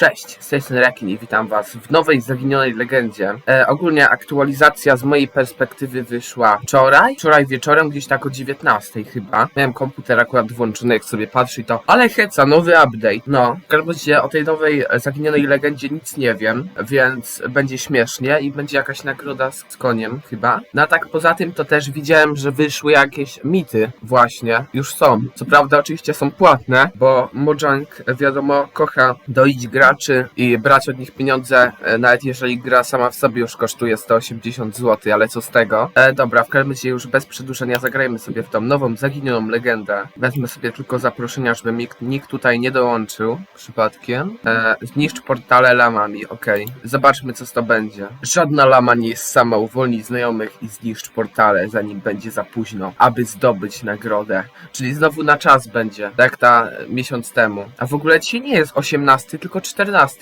Cześć, z tej Rakin i witam was w nowej zaginionej legendzie. E, ogólnie aktualizacja z mojej perspektywy wyszła wczoraj, wczoraj wieczorem, gdzieś tak o 19 chyba. Miałem komputer akurat włączony, jak sobie patrzy to, ale heca, nowy update. No, w każdym razie o tej nowej zaginionej legendzie nic nie wiem, więc będzie śmiesznie i będzie jakaś nagroda z, z koniem chyba. No a tak poza tym to też widziałem, że wyszły jakieś mity właśnie, już są. Co prawda oczywiście są płatne, bo Mojang wiadomo kocha doić graczy i brać od nich pieniądze, e, nawet jeżeli gra sama w sobie już kosztuje 180 zł, ale co z tego? E, dobra, w każdym razie już bez przedłużenia zagrajmy sobie w tą nową, zaginioną legendę. Wezmę sobie tylko zaproszenia, żeby nikt, nikt tutaj nie dołączył przypadkiem. E, zniszcz portale lamami, okej. Zobaczmy co to będzie. Żadna lama nie jest sama, uwolnij znajomych i zniszcz portale, zanim będzie za późno, aby zdobyć nagrodę. Czyli znowu na czas będzie, tak ta e, miesiąc temu. A w ogóle dzisiaj nie jest 18, tylko 14.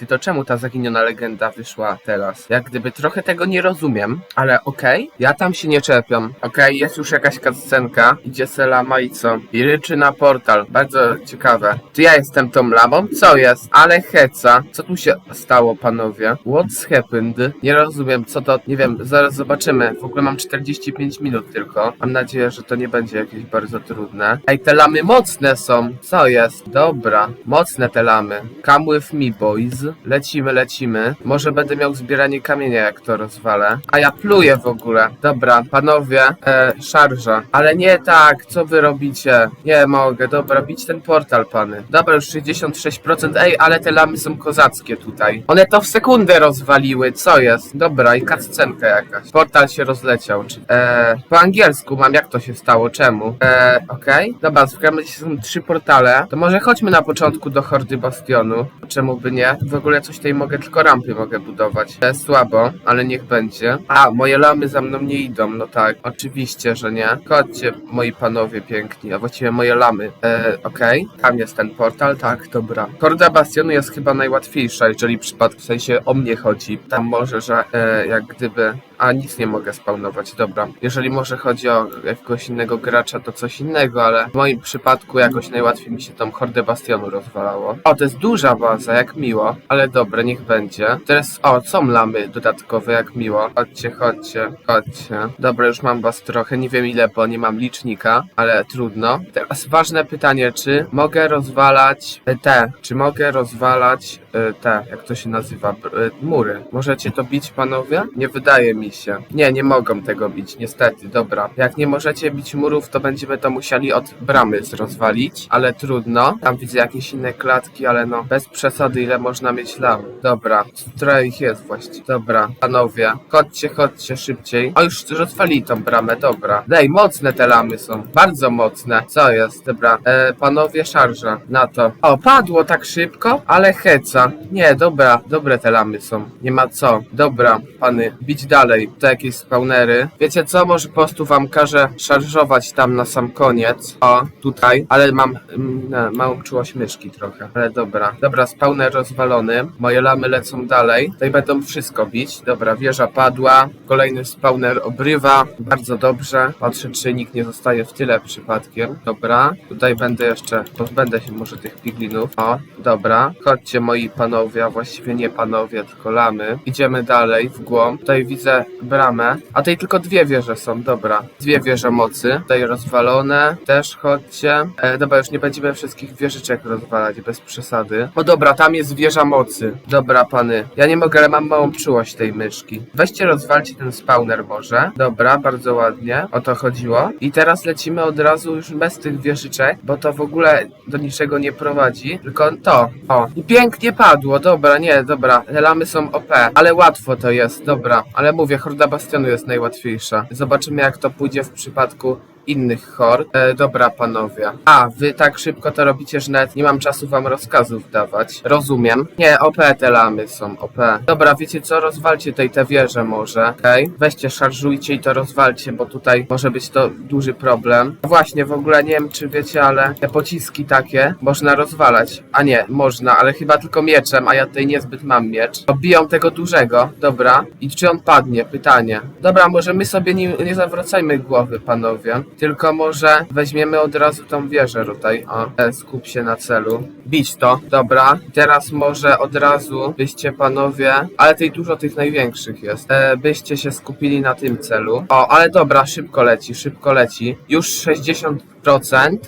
To czemu ta zaginiona legenda wyszła teraz? Jak gdyby trochę tego nie rozumiem, ale okej, ja tam się nie czepiam. Okej, jest już jakaś cutscenka, idzie se lama i co? I ryczy na portal, bardzo ciekawe. Czy ja jestem tą lamą? Co jest? Ale heca. Co tu się stało, panowie? What's happened? Nie rozumiem, co to, nie wiem, zaraz zobaczymy. W ogóle mam 45 minut tylko. Mam nadzieję, że to nie będzie jakieś bardzo trudne. Ej, te lamy mocne są. Co jest? Dobra, mocne te lamy. Come with me, boys. Lecimy, lecimy. Może będę miał zbieranie kamienia, jak to rozwalę. A ja pluję w ogóle. Dobra, panowie, e, szarża. Ale nie tak, co wy robicie? Nie mogę, dobra, bić ten portal, pany. Dobra, już 66%. Ej, ale te lamy są kozackie tutaj. One to w sekundę rozwaliły, co jest? Dobra, i kaccenka jakaś. Portal się rozleciał. Czy, e, po angielsku mam, jak to się stało, czemu? E, okej. Dobra, w razie są trzy portale. To może chodźmy na początku do Hordy Bastionu. Czemu by nie? W ogóle coś tutaj mogę, tylko rampy mogę budować. E, słabo, ale niech będzie. A, moje lamy za mną nie idą, no tak. Oczywiście, że nie. Chodźcie, moi panowie piękni, a właściwie moje lamy. E, okej. Tam jest ten portal, tak, dobra. Horda Bastionu jest chyba najłatwiejsza, jeżeli przypadku w sensie o mnie chodzi. Tam może, że e, jak gdyby a nic nie mogę spawnować, dobra. Jeżeli może chodzi o jakiegoś innego gracza, to coś innego, ale w moim przypadku jakoś najłatwiej mi się tą hordę bastionu rozwalało. O, to jest duża baza, jak miło, ale dobra, niech będzie. Teraz, o, są lamy dodatkowe, jak miło. Chodźcie, chodźcie, chodźcie. Dobra, już mam was trochę, nie wiem ile, bo nie mam licznika, ale trudno. Teraz ważne pytanie, czy mogę rozwalać te, czy mogę rozwalać e, te, jak to się nazywa, e, mury. Możecie to bić, panowie? Nie wydaje mi się. Nie, nie mogą tego bić, niestety, dobra. Jak nie możecie bić murów, to będziemy to musieli od bramy rozwalić, ale trudno. Tam widzę jakieś inne klatki, ale no, bez przesady, ile można mieć lam. Dobra, trochę ich jest właściwie. Dobra, panowie, chodźcie, chodźcie szybciej. O, już rozwalili tą bramę, dobra. Dej, mocne te lamy są, bardzo mocne. Co jest? Dobra, e, panowie, szarża na to. O, padło tak szybko, ale heca. Nie, dobra, dobre te lamy są. Nie ma co. Dobra, pany, bić dalej. To jakieś spawnery. Wiecie co? Może po prostu wam każę szarżować tam na sam koniec. O, tutaj. Ale mam mm, małą czułość myszki trochę. Ale dobra. Dobra, spawner rozwalony. Moje lamy lecą dalej. Tutaj będą wszystko bić. Dobra, wieża padła. Kolejny spawner obrywa. Bardzo dobrze. Patrzę, czy nikt nie zostaje w tyle przypadkiem. Dobra. Tutaj będę jeszcze, pozbędę się może tych piglinów. O, dobra. Chodźcie moi panowie, a właściwie nie panowie, tylko lamy. Idziemy dalej w głąb. Tutaj widzę bramę. A tutaj tylko dwie wieże są, dobra. Dwie wieże mocy. Tutaj rozwalone. Też chodźcie. E, dobra, już nie będziemy wszystkich wieżyczek rozwalać, bez przesady. O dobra, tam jest wieża mocy. Dobra, pany. Ja nie mogę, ale mam małą czułość tej myszki. Weźcie, rozwalcie ten spawner może. Dobra, bardzo ładnie. O to chodziło. I teraz lecimy od razu już bez tych wieżyczek, bo to w ogóle do niczego nie prowadzi. Tylko to. O. I pięknie padło. Dobra, nie, dobra. Te lamy są OP. Ale łatwo to jest. Dobra. Ale mówię, Horda Bastionu jest najłatwiejsza. Zobaczymy jak to pójdzie w przypadku innych hord. E, dobra, panowie. A, wy tak szybko to robicie, że nawet nie mam czasu wam rozkazów dawać. Rozumiem. Nie, OP te lamy są, OP. Dobra, wiecie co? Rozwalcie tej te wieże może, okej? Weźcie, szarżujcie i to rozwalcie, bo tutaj może być to duży problem. Właśnie, w ogóle nie wiem, czy wiecie, ale te pociski takie można rozwalać. A nie, można, ale chyba tylko mieczem, a ja tutaj niezbyt mam miecz. Obiją tego dużego, dobra. I czy on padnie? Pytanie. Dobra, może my sobie nie, nie zawracajmy głowy, panowie. Tylko może weźmiemy od razu tą wieżę tutaj. O, e, skup się na celu. Bić to, dobra. Teraz może od razu byście panowie, ale tej dużo tych największych jest, e, byście się skupili na tym celu. O, ale dobra, szybko leci, szybko leci. Już 60%,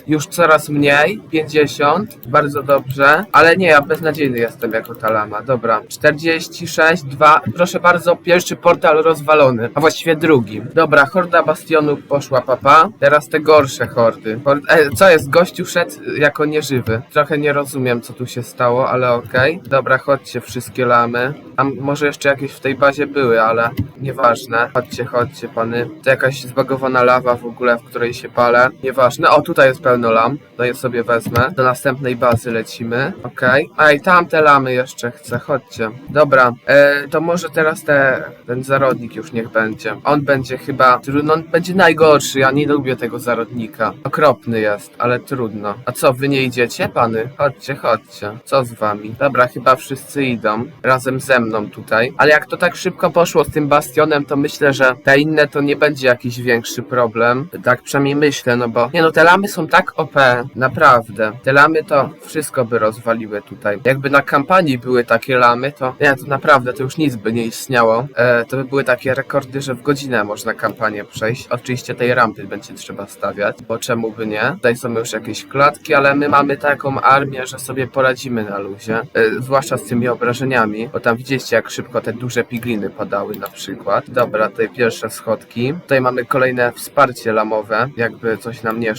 już coraz mniej, 50, bardzo dobrze, ale nie, ja beznadziejny jestem jako ta lama, dobra. 46, 2, proszę bardzo, pierwszy portal rozwalony, a właściwie drugi. Dobra, horda bastionów poszła, papa. Teraz te gorsze hordy. Hord e, co jest, gościu szedł jako nieżywy. Trochę nie rozumiem, co tu się stało, ale okej. Dobra, chodźcie wszystkie lamy. A może jeszcze jakieś w tej bazie były, ale nieważne. Chodźcie, chodźcie, pany. To jakaś zbagowana lawa w ogóle, w której się palę. Nieważne. O, tutaj jest pełno lam. To je sobie wezmę. Do następnej bazy lecimy. Okej. A i tamte lamy jeszcze chcę. Chodźcie. Dobra. E, to może teraz te, ten zarodnik już niech będzie. On będzie chyba trudno. On będzie najgorszy. Ja nie lubię tego zarodnika. Okropny jest, ale trudno. A co, wy nie idziecie, pany? Chodźcie, chodźcie. Co z wami? Dobra, chyba wszyscy idą. Razem ze mną tutaj. Ale jak to tak szybko poszło z tym bastionem, to myślę, że te inne to nie będzie jakiś większy problem. Tak przynajmniej myślę, no bo... Nie no, te lamy są tak OP. Naprawdę. Te lamy to wszystko by rozwaliły tutaj. Jakby na kampanii były takie lamy, to... Nie, to naprawdę, to już nic by nie istniało. E, to by były takie rekordy, że w godzinę można kampanię przejść. Oczywiście tej rampy będzie trzeba stawiać, bo czemu by nie? Tutaj są już jakieś klatki, ale my mamy taką armię, że sobie poradzimy na luzie. E, zwłaszcza z tymi obrażeniami, bo tam widzieliście jak szybko te duże pigliny padały na przykład. Dobra, tutaj pierwsze schodki. Tutaj mamy kolejne wsparcie lamowe, jakby coś nam nie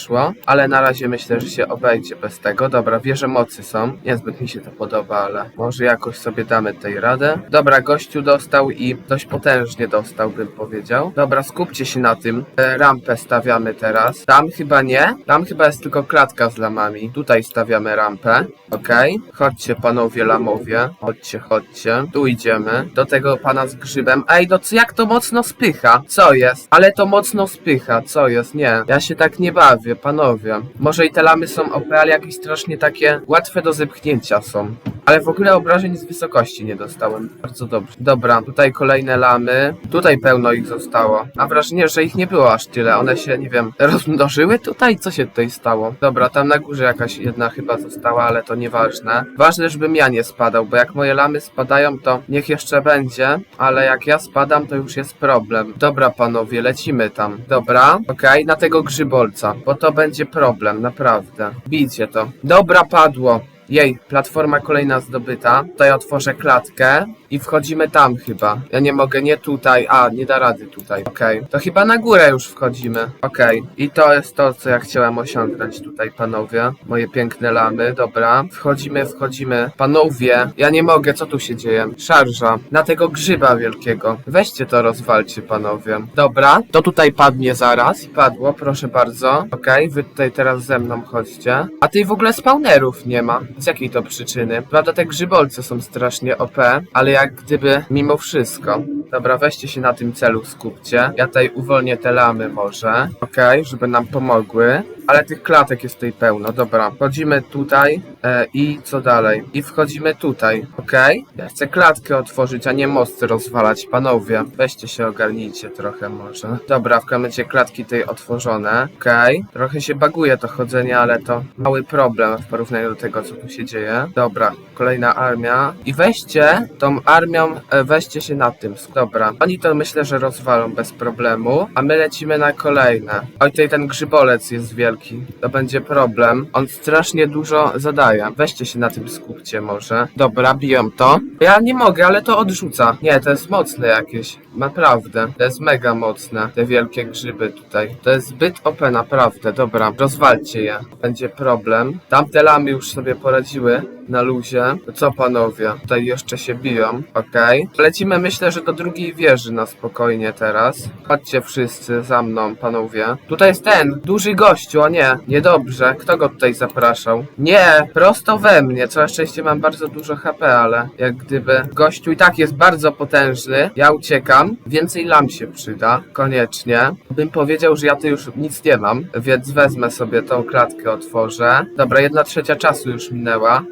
ale na razie myślę, że się obejdzie bez tego. Dobra, wieże mocy są. Niezbyt mi się to podoba, ale może jakoś sobie damy tej radę. Dobra, gościu dostał i dość potężnie dostał, bym powiedział. Dobra, skupcie się na tym. E, rampę stawiamy teraz. Tam chyba nie. Tam chyba jest tylko klatka z lamami. Tutaj stawiamy rampę. Okej. Chodźcie panowie lamowie. Chodźcie, chodźcie. Tu idziemy. Do tego pana z grzybem. Ej, no co, jak to mocno spycha? Co jest? Ale to mocno spycha. Co jest? Nie. Ja się tak nie bawię, panowie. Może i te lamy są OP, ale jakieś strasznie takie łatwe do zepchnięcia są. Ale w ogóle obrażeń z wysokości nie dostałem. Bardzo dobrze. Dobra, tutaj kolejne lamy. Tutaj pełno ich zostało. Mam wrażenie, że ich nie było aż tyle. One się, nie wiem, rozmnożyły tutaj? Co się tutaj stało? Dobra, tam na górze jakaś jedna chyba została, ale to nieważne. Ważne, żebym ja nie spadał, bo jak moje lamy spadają, to niech jeszcze będzie, ale jak ja spadam, to już jest problem. Dobra, panowie, lecimy tam. Dobra, okej, na tego grzybolca, bo to będzie problem, naprawdę. Bijcie to. Dobra, padło. Jej, platforma kolejna zdobyta. Tutaj otworzę klatkę i wchodzimy tam chyba. Ja nie mogę, nie tutaj. A, nie da rady tutaj. Okej, to chyba na górę już wchodzimy. Okej, i to jest to, co ja chciałem osiągnąć tutaj, panowie. Moje piękne lamy, dobra. Wchodzimy, wchodzimy. Panowie, ja nie mogę, co tu się dzieje? Szarża. Na tego grzyba wielkiego. Weźcie to, rozwalcie, panowie. Dobra, to tutaj padnie zaraz. Padło, proszę bardzo. Okej, wy tutaj teraz ze mną chodźcie. A tej w ogóle spawnerów nie ma. Z jakiej to przyczyny? Prawda, te grzybolce są strasznie OP, ale jak gdyby mimo wszystko. Dobra, weźcie się na tym celu, skupcie. Ja tutaj uwolnię te lamy może. Okej, żeby nam pomogły. Ale tych klatek jest tutaj pełno. Dobra, wchodzimy tutaj e, i co dalej? I wchodzimy tutaj, okej? Ja chcę klatkę otworzyć, a nie mosty rozwalać. Panowie, weźcie się ogarnijcie trochę może. Dobra, w komencie klatki tutaj otworzone. Okej. Trochę się baguje to chodzenie, ale to mały problem w porównaniu do tego, co tu się dzieje. Dobra, kolejna armia. I weźcie tą armią, e, weźcie się na tym. Dobra, oni to myślę, że rozwalą bez problemu, a my lecimy na kolejne. Oj, tutaj ten grzybolec jest wielki. To będzie problem. On strasznie dużo zadaje. Weźcie się na tym skupcie może. Dobra, biją to. Ja nie mogę, ale to odrzuca. Nie, to jest mocne jakieś. Naprawdę. To jest mega mocne. Te wielkie grzyby tutaj. To jest zbyt OP, naprawdę. Dobra, rozwalcie je. Będzie problem. Tamte lamy już sobie poradziły na luzie. Co panowie? Tutaj jeszcze się biją. Okej. Lecimy myślę, że do drugiej wieży na spokojnie teraz. Chodźcie wszyscy za mną, panowie. Tutaj jest ten, duży gościu, o nie, niedobrze. Kto go tutaj zapraszał? Nie, prosto we mnie. Całe szczęście mam bardzo dużo HP, ale jak gdyby gościu i tak jest bardzo potężny. Ja uciekam. Więcej lam się przyda. Koniecznie. Bym powiedział, że ja tu już nic nie mam, więc wezmę sobie tą klatkę, otworzę. Dobra, jedna trzecia czasu już minęła.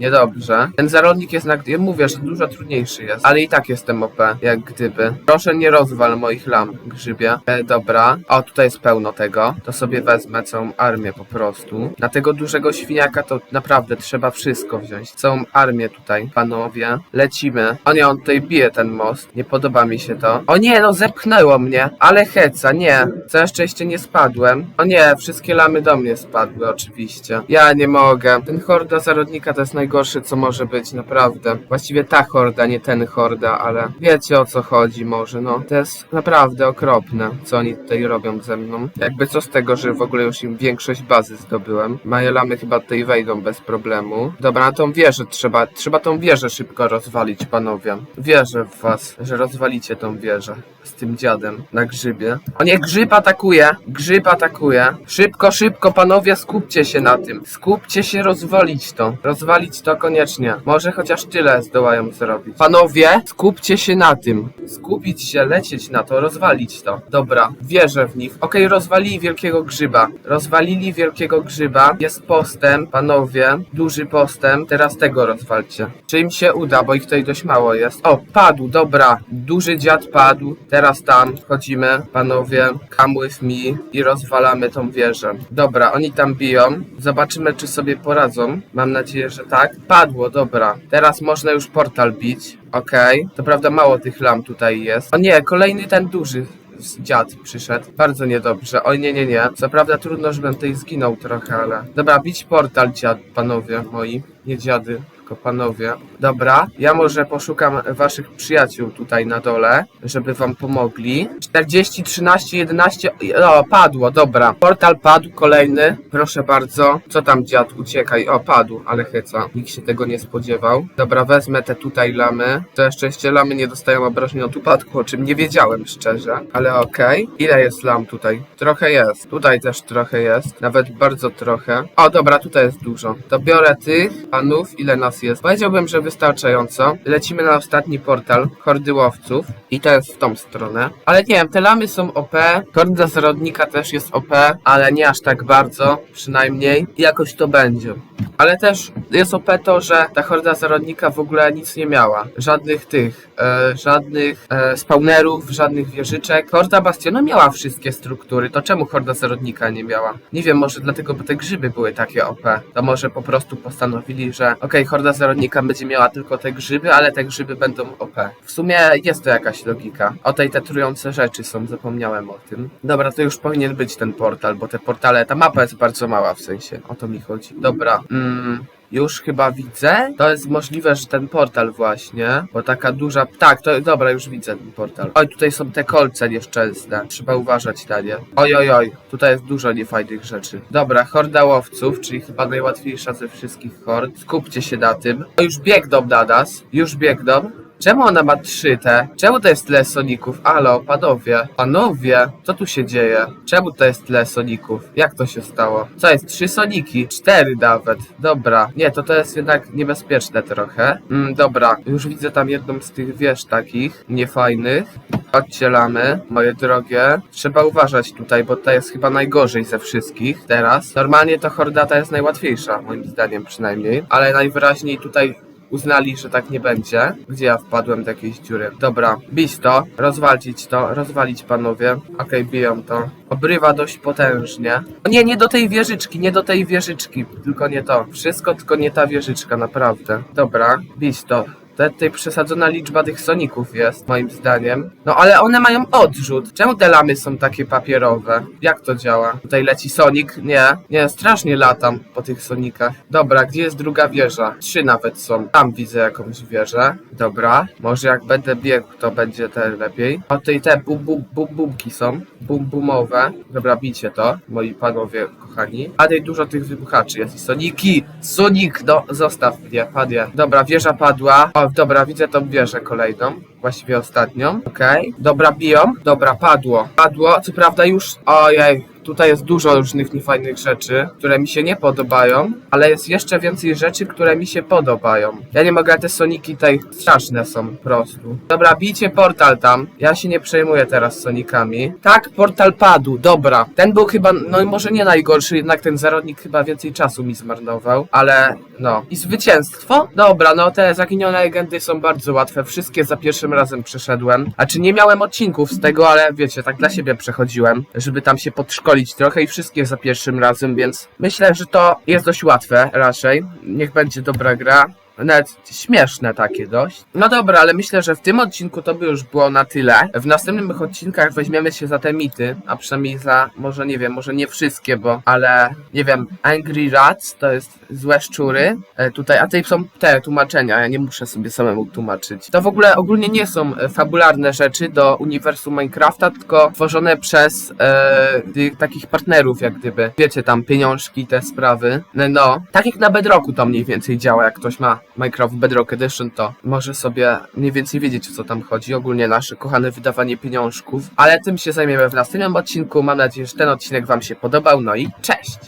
Niedobrze. Ten zarodnik jest na... Ja mówię, że dużo trudniejszy jest. Ale i tak jestem OP, jak gdyby. Proszę nie rozwal moich lam, grzybie. E, dobra. O, tutaj jest pełno tego. To sobie wezmę całą armię po prostu. Na tego dużego świniaka to naprawdę trzeba wszystko wziąć. Całą armię tutaj, panowie. Lecimy. O nie, on tutaj bije ten most. Nie podoba mi się to. O nie, no zepchnęło mnie. Ale heca, nie. Całe szczęście nie spadłem. O nie, wszystkie lamy do mnie spadły oczywiście. Ja nie mogę. Ten horda zarodnika to jest najgorsze, co może być, naprawdę. Właściwie ta horda, nie ten horda, ale wiecie o co chodzi może, no. To jest naprawdę okropne, co oni tutaj robią ze mną. Jakby co z tego, że w ogóle już im większość bazy zdobyłem. Moje lamy chyba tutaj wejdą bez problemu. Dobra, na tą wieżę trzeba, trzeba tą wieżę szybko rozwalić, panowie. Wierzę w was, że rozwalicie tą wieżę z tym dziadem na grzybie. O nie, grzyb atakuje! Grzyb atakuje. Szybko, szybko, panowie, skupcie się na tym. Skupcie się rozwalić to. Rozwalić to koniecznie. Może chociaż tyle zdołają zrobić. Panowie, skupcie się na tym. Skupić się, lecieć na to, rozwalić to. Dobra, wierzę w nich. Okej, rozwalili wielkiego grzyba. Rozwalili wielkiego grzyba. Jest postęp, panowie. Duży postęp. Teraz tego rozwalcie. Czy im się uda, bo ich tutaj dość mało jest. O, padł, dobra. Duży dziad padł. Teraz tam chodzimy, panowie. Come with me i rozwalamy tą wieżę. Dobra, oni tam biją. Zobaczymy, czy sobie poradzą. Mam nadzieję, że tak. Padło, dobra. Teraz można już portal bić. Okej. To prawda, mało tych lam tutaj jest. O nie, kolejny ten duży z- dziad przyszedł. Bardzo niedobrze. Oj, nie, nie, nie. Co prawda trudno, żebym tutaj zginął trochę, ale... Dobra, bić portal, dziad, panowie moi. Nie dziady, tylko panowie. Dobra, ja może poszukam waszych przyjaciół tutaj na dole, żeby wam pomogli. 40, 13, 11... O, padło, dobra. Portal padł, kolejny. Proszę bardzo. Co tam, dziad? Uciekaj. O, padł, ale heca. Nikt się tego nie spodziewał. Dobra, wezmę te tutaj lamy. To szczęście lamy nie dostają obrażeń od upadku, o czym nie wiedziałem szczerze. Ale okej. Ile jest lam tutaj? Trochę jest. Tutaj też trochę jest. Nawet bardzo trochę. O, dobra, tutaj jest dużo. To biorę tych panów. Ile nas jest? Powiedziałbym, że wystarczająco. Lecimy na ostatni portal Hordy Łowców. I to jest w tą stronę. Ale nie wiem, te lamy są OP. Horda Zarodnika też jest OP, ale nie aż tak bardzo. Przynajmniej. Jakoś to będzie. Ale też jest OP to, że ta horda zarodnika w ogóle nic nie miała. Żadnych tych, e, żadnych e, spawnerów, żadnych wieżyczek. Horda Bastionu miała wszystkie struktury, to czemu horda zarodnika nie miała? Nie wiem, może dlatego, bo te grzyby były takie OP. To może po prostu postanowili, że okej, horda zarodnika będzie miała tylko te grzyby, ale te grzyby będą OP. W sumie jest to jakaś logika. O tej te trujące rzeczy są, zapomniałem o tym. Dobra, to już powinien być ten portal, bo te portale, ta mapa jest bardzo mała w sensie. O to mi chodzi. Dobra. Mm. Już chyba widzę. To jest możliwe, że ten portal właśnie, bo taka duża... Tak, to dobra, już widzę ten portal. Oj, tutaj są te kolce nieszczęsne. Trzeba uważać na nie. Oj, oj, oj. Tutaj jest dużo niefajnych rzeczy. Dobra, horda łowców, czyli chyba najłatwiejsza ze wszystkich hord. Skupcie się na tym. O, już biegną na nas. Już biegną. Czemu ona ma trzy te? Czemu to jest tyle soników? Alo, panowie. Panowie, co tu się dzieje? Czemu to jest tyle soników? Jak to się stało? Co jest? Trzy soniki? Cztery nawet. Dobra. Nie, to to jest jednak niebezpieczne trochę. Mm, dobra, już widzę tam jedną z tych wież takich niefajnych. Odcielamy, moje drogie. Trzeba uważać tutaj, bo to jest chyba najgorzej ze wszystkich teraz. Normalnie to hordata jest najłatwiejsza, moim zdaniem przynajmniej. Ale najwyraźniej tutaj uznali, że tak nie będzie. Gdzie ja wpadłem do jakiejś dziury? Dobra, bić to, rozwalczyć to, rozwalić panowie. Okej, biją to. Obrywa dość potężnie. O nie, nie do tej wieżyczki, nie do tej wieżyczki, tylko nie to. Wszystko, tylko nie ta wieżyczka, naprawdę. Dobra, bić to. Tutaj przesadzona liczba tych soników jest, moim zdaniem. No ale one mają odrzut. Czemu te lamy są takie papierowe? Jak to działa? Tutaj leci sonik? Nie. Nie, strasznie latam po tych sonikach. Dobra, gdzie jest druga wieża? Trzy nawet są. Tam widzę jakąś wieżę. Dobra. Może jak będę biegł, to będzie te lepiej. O, tutaj te bum, bum, bum, bumki są. Bum, bumowe. Dobra, bicie to, moi panowie kochani. Tutaj dużo tych wybuchaczy jest. Soniki! Sonik! No, zostaw mnie, padnie. Dobra, wieża padła. O, dobra, widzę tą wieżę kolejną. Właściwie ostatnią. Okej. Dobra, biją. Dobra, padło. Padło. Co prawda już... Ojej. Tutaj jest dużo różnych niefajnych rzeczy, które mi się nie podobają, ale jest jeszcze więcej rzeczy, które mi się podobają. Ja nie mogę, te Soniki tutaj straszne są po prostu. Dobra, bijcie portal tam. Ja się nie przejmuję teraz Sonikami. Tak, portal padł, dobra. Ten był chyba, no może nie najgorszy, jednak ten zarodnik chyba więcej czasu mi zmarnował, ale no. I zwycięstwo? Dobra, no te zaginione legendy są bardzo łatwe. Wszystkie za pierwszym razem przeszedłem. A czy nie miałem odcinków z tego, ale wiecie, tak dla siebie przechodziłem, żeby tam się podszkolić trochę i wszystkie za pierwszym razem, więc myślę, że to jest dość łatwe raczej. Niech będzie dobra gra. Nawet śmieszne takie dość. No dobra, ale myślę, że w tym odcinku to by już było na tyle. W następnych odcinkach weźmiemy się za te mity, a przynajmniej za, może nie wiem, może nie wszystkie, bo, ale nie wiem, Angry Rats to jest złe szczury. E, tutaj, a tutaj są te tłumaczenia, ja nie muszę sobie samemu tłumaczyć. To w ogóle ogólnie nie są e, fabularne rzeczy do uniwersum Minecrafta, tylko tworzone przez e, tych takich partnerów, jak gdyby. Wiecie, tam pieniążki, te sprawy. No, no, tak jak na Bedrocku to mniej więcej działa, jak ktoś ma Minecraft Bedrock Edition, to może sobie mniej więcej wiedzieć, o co tam chodzi. Ogólnie nasze kochane wydawanie pieniążków. Ale tym się zajmiemy w następnym odcinku. Mam nadzieję, że ten odcinek Wam się podobał. No i cześć!